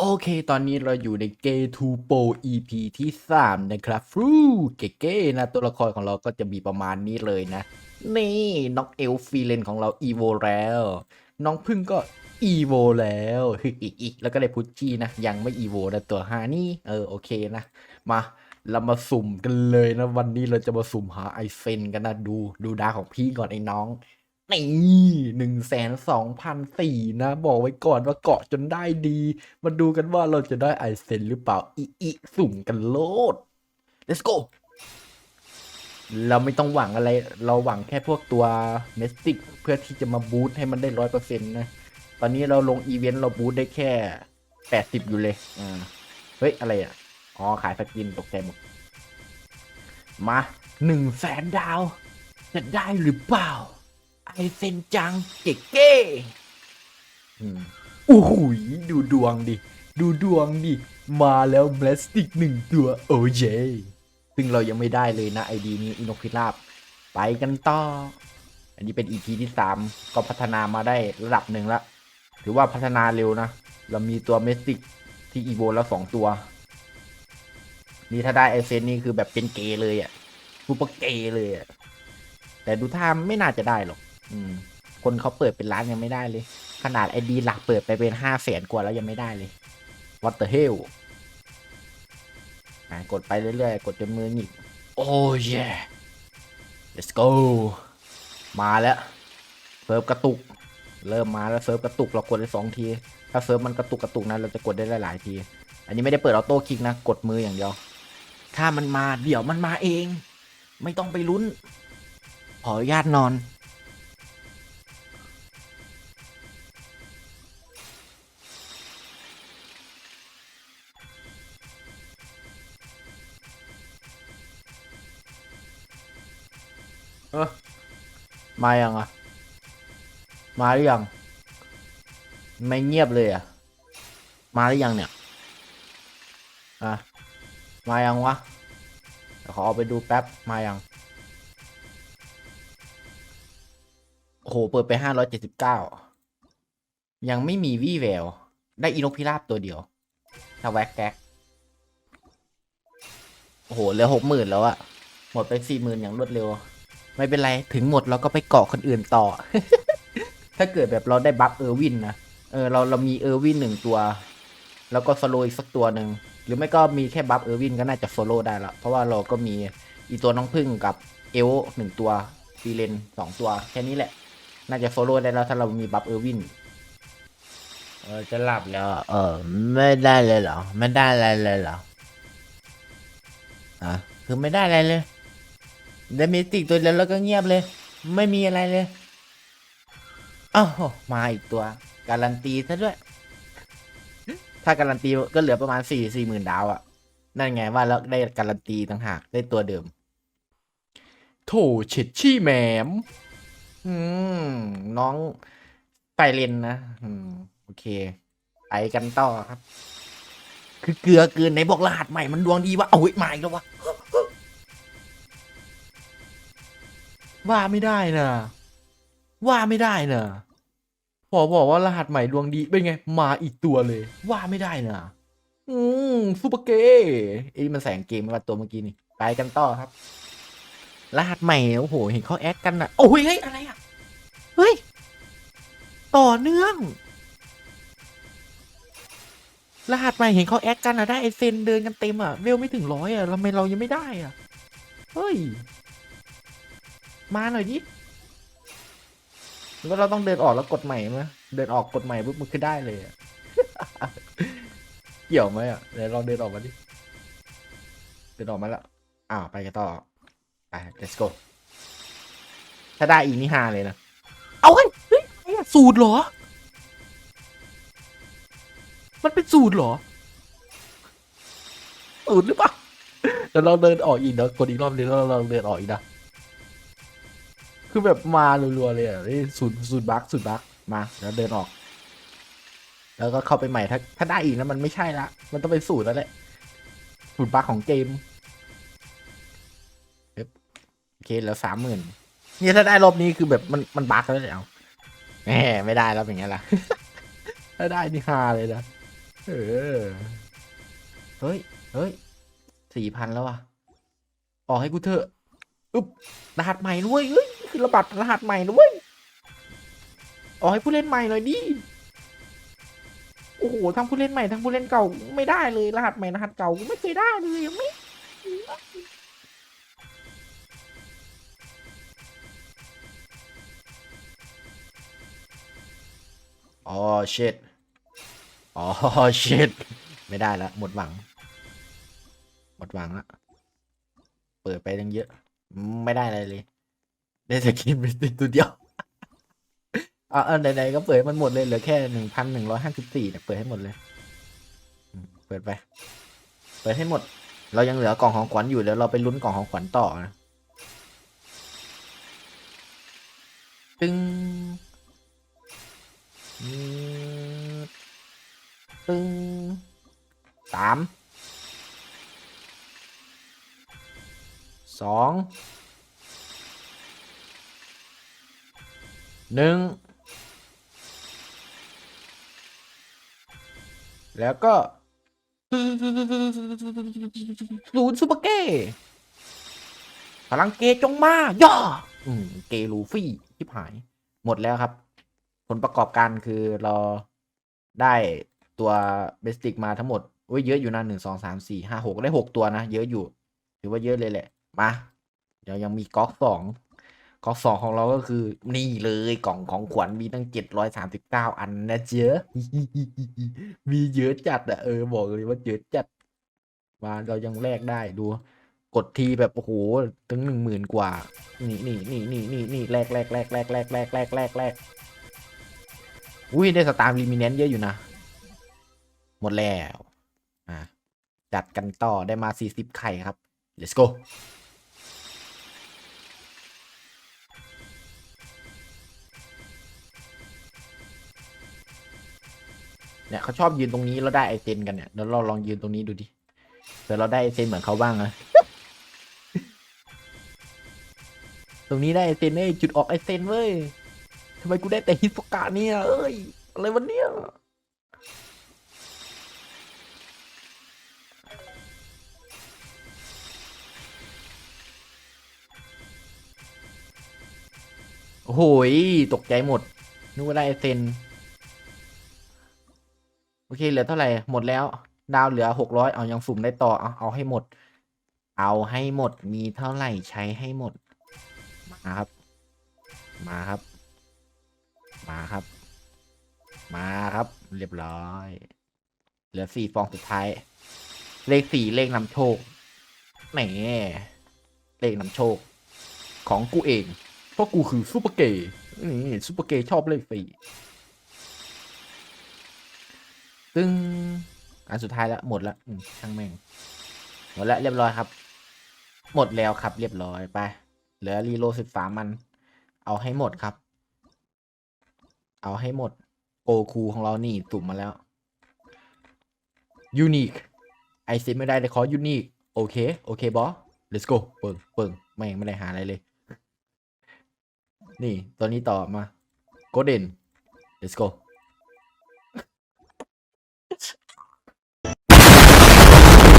โอเคตอนนี้เราอยู่ในเก to Pro EP ที่ 3 นะครับฟูเก๋ๆนะ ตัวละครของเราก็จะมีประมาณนี้เลยนะ นี่น้องเอลฟีเลนของเราอีโวแล้ว น้องพึ่งก็อีโวแล้วอีกแล้วก็ได้พุชชี่นะ ยังไม่อีโวนะตัวหานี่เออโอเคนะ มาเรามาสุ่มกันเลยนะ วันนี้เราจะมาสุ่มหาไอเซนกันนะ ดูดูดาของพี่ก่อนไอ้น้อง นี่หนึ่งแสนสองพันสี่นะ บอกไว้ก่อนว่าเกาะจนได้ดี มาดูกันว่าเราจะได้ไอเซนหรือเปล่า อีอีสุ่มกันโลด let's go เราไม่ต้องหวังอะไร เราหวังแค่พวกตัวเมสติกเพื่อที่จะมาบูทให้มันได้ร้อยเปอร์เซ็นต์นะ ตอนนี้เราลงอีเวนต์เราบูทได้แค่แปดสิบอยู่เลยอ่าเฮ้ย อะไรอะ อ๋อ ขายสกินตกใจหมด มาหนึ่งแสนดาว จะได้หรือเปล่า ไอเซนจังเก๋เก้อืมโอ้โหยดูดวงดิ ดูดวงดิ มาแล้วแบลสติกหนึ่งตัวโอ้เยซึ่งเรายังไม่ได้เลยนะไอดีนี้อินกพิราบไปกันต่อ อันนี้เป็น EP ที่3ก็พัฒนามาได้ระดับหนึ่งละถือว่าพัฒนาเร็วนะ เรามีตัวเมสติกที่อีโวแล้วสองตัว นี่ถ้าได้ไอเซนนี่คือแบบเป็นเกย์เลยอะ่ะซูเปอร์เกย์เลยอะ่ะแต่ดูท่าไม่น่าจะได้หรอก อืม คนเขาเปิดเป็นล้านยังไม่ได้เลย ขนาดไอดีหลักเปิดไปเป็นห้าแสนกว่าแล้วยังไม่ได้เลย What the hell อะกดไปเรื่อยๆ กดจนมือหงิก โอ้ย let's go มาแล้วเซิร์ฟกระตุก เริ่มมาแล้วเซิร์ฟกระตุกเรากดได้สองที ถ้าเซิร์ฟมันกระตุกกระตุกนะเราจะกดได้หลายๆที อันนี้ไม่ได้เปิดออโต้คลิกนะ กดมืออย่างเดียว ถ้ามันมาเดี๋ยวมันมาเอง ไม่ต้องไปลุ้น ขออนุญาตนอน ออมายังอะ มาหรือยัง ไม่เงียบเลยอะ มาหรือยังเนี่ย อะ มายังวะเดี๋ยวขอเอาไปดูแป๊บ มายังโอ้โห เปิดไปห้าร้อยเจ็ดสิบเก้า ยังไม่มีวี่แวว ได้อีนกพิราบตัวเดียวถ้าแว็กแก๊กโอ้โห เหลือหกหมื่นแล้วอะหมดไปสี่หมื่นอย่างรวดเร็ว ไม่เป็นไร ถึงหมดเราก็ไปเกาะคนอื่นต่อ ถ้าเกิดแบบเราได้บัฟเออร์วินนะ เออเราเรามีเออร์วินหนึ่งตัว แล้วก็สโลอีกสักตัวหนึ่ง หรือไม่ก็มีแค่บัฟเออร์วินก็น่าจะโซโล่ได้ละ เพราะว่าเราก็มีอีตัวน้องพึ่งกับเอลหนึ่งตัวฟีเลนสองตัว แค่นี้แหละ น่าจะโซโล่ได้แล้วถ้าเรามีบัฟเออร์วินเออจะหลับแล้ว เออ ไม่ได้เลยเหรอ ไม่ได้อะไรเลยเหรออะคือไม่ได้อะไรเลย ได้มิติกตัวเดียวแล้วก็เงียบเลย ไม่มีอะไรเลยอ้าวมาอีกตัว การันตีซะด้วย ถ้าการันตีก็เหลือประมาณสี่สี่หมื่นดาวอะ่ะนั่นไงว่าแล้วได้การันตีต่างหากได้ตัวเดิม โถเช็ดชี่แหมมอืมน้องไปเล่นนะอืมโอเคไปกันต่อครับ คือเกลือเกินในบอกรหัสใหม่มันดวงดีวะเอาไว้ยมาอีกแล้ววะ ว่าไม่ได้นะว่าไม่ได้นะพอบอกว่ารหัสใหม่ดวงดีเป็นไง มาอีกตัวเลย ว่าไม่ได้นะอืมซูเปอร์เกย์ไอ้มันแสงเกมมาตัวเมื่อกี้นี่ไปกันต่อครับ รหัสใหม่โอ้โหเห็นเขาแอดกันอะโอ้ยเฮ้ยอะไรอะเฮ้ยต่อเนื่อง รหัสใหม่เห็นเขาแอดกันอะได้ไอเซนเดินกันเต็มอะเวลไม่ถึงร้อยอะทำไมเรายังไม่ได้อะเฮ้ย มาหน่อยดิแล้วเราต้องเดินออกแล้วกดใหม่ไหมเดินออกกดใหม่ปุ๊บมันคือได้เลยอะเกี่ยวไหมอะเดี๋ยวลองเดินออกมาดิเดินออกมาแล้วอ้าวไปกันต่อไป let's go ถ้าได้อีกนี่ฮาเลยนะเอาเฮ้ยเฮ้ยอะไรอะสูตรเหรอ มันเป็นสูตรเหรอสูตรหรือเปล่าเดี๋ยวเราเดินออกอีกเดี๋ยวกดอีกรอบเดี๋ยวเราลองเดินออกอีกนะ คือแบบมารัวๆเลยอะนี่สูตรสูตรบักสูตรบักมาแล้วเดินออก แล้วก็เข้าไปใหม่ถ้าถ้าได้อีกนะมันไม่ใช่ละ มันต้องเป็นสูตรแล้วแหละสูตรบักของเกมเอ๊ะโอเคแล้วสามหมื่นนี่ถ้าได้รอบนี้คือแบบมันมันบักแล้วเนี่ยเอาแหมไม่ได้แล้วเป็นไงล่ะถ้าได้นี่ฮาเลยนะเออเฮ้ยเฮ้ยสี่พันแล้วว่ะออกให้กูเถอะ อึ๊บรหัสใหม่ด้วยเฮ้ย คือระบาดรหัสใหม่ด้วยออกให้ผู้เล่นใหม่หน่อยดิโอ้โหทั้งผู้เล่นใหม่ทั้งผู้เล่นเก่าไม่ได้เลยรหัสใหม่รหัสเก่าไม่เคยได้เลยยังไม่ออ shit อ๋อ shit ไม่ได้ล้วหมดหวัง หมดหวังละ เปิดไปตั้งเยอะ ไม่ได้อะไรเลย ได้แต่กินเป็นตัวเดียวเอาเอาไหนๆก็เปิดให้มันหมดเลยเหลือแค่หนึ่งพันหนึ่งร้อยห้าสิบสี่เนี่ยเปิดให้หมดเลยอืมเปิดไป เปิดให้หมด เรายังเหลือกล่องของขวัญอยู่เดี๋ยวเราไปลุ้นกล่องของขวัญต่อนะตึงอืมตึงสามสอง หนึ่งแล้วก็ศูนย์ซูเปอร์เก้พลังเกจงมาย่ออืมเกลูฟี่ชิบหาย หมดแล้วครับ ผลประกอบการคือเราได้ตัวเบสติกมาทั้งหมดโอ้ยเยอะอยู่นะหนึ่งสองสามสี่ห้าหกได้หกตัวนะ เยอะอยู่ ถือว่าเยอะเลยแหละ มา เดี๋ยวยังมีก๊อกสอง กอกสองของเราก็คือนี่เลยกล่องของขวัญมีตั้งเจ็ดร้อยสามสิบเก้าอันนะเจ๊มีเยอะจัดอะเออบอกเลยว่าเยอะจัด มาเรายังแลกได้ดู กดทีแบบโอ้โหถึงหนึ่งหมื่นกว่า นี่นี่นี่นี่นี่นี่แลกแลกแลกแลกแลกแลกแลกแลกแลกอุ้ยได้สตาร์ลิมิเนนเยอะอยู่นะ หมดแล้วอะจัดกันต่อได้มาสี่สิบไข่ครับ let's go เนี่ยเขาชอบยืนตรงนี้แล้วได้ไอเซนกันเนี่ยเดี๋ยวเราลองยืนตรงนี้ดูดิเดี๋ยวเราได้ไอเซนเหมือนเขาบ้างนะตรงนี้ได้ไอเซนเอ้ยจุดออกไอเซนเว้ยทำไมกูได้แต่ฮิสกะเนี่ยเอ้ยอะไรวะเนี่ยโอ้โหยตกใจหมดนึกว่าได้ไอเซน โอเค เหลือเท่าไหร่ หมดแล้ว ดาวเหลือหกร้อยเอายังสุ่มได้ต่อ เอาเอาให้หมด เอาให้หมด มีเท่าไหร่ใช้ให้หมด มาครับ มาครับ มาครับ มาครับ เรียบร้อย เหลือสี่ฟองสุดท้าย เลขสี่เลขนำโชคแหมเลขนำโชค ของกูเอง เพราะกูคือซูเปอร์เกย์นี่ซูเปอร์เกย์ชอบเลขสี่ ตึงอันสุดท้ายแล้วหมดแล้วช่างแม่งหมดแล้วเรียบร้อยครับ หมดแล้วครับ เรียบร้อยไป เหลือรีโลสิบสามมัน เอาให้หมดครับ เอาให้หมด โกคูของเรานี่ตุ่มมาแล้วยูนิคไอซิไม่ได้เลยขอยูนิคโอเค โอเคบอส let's go เปิงเปิงแม่งไม่ได้หาอะไรเลย นี่ตัวนี้ต่อมาโกเดน let's go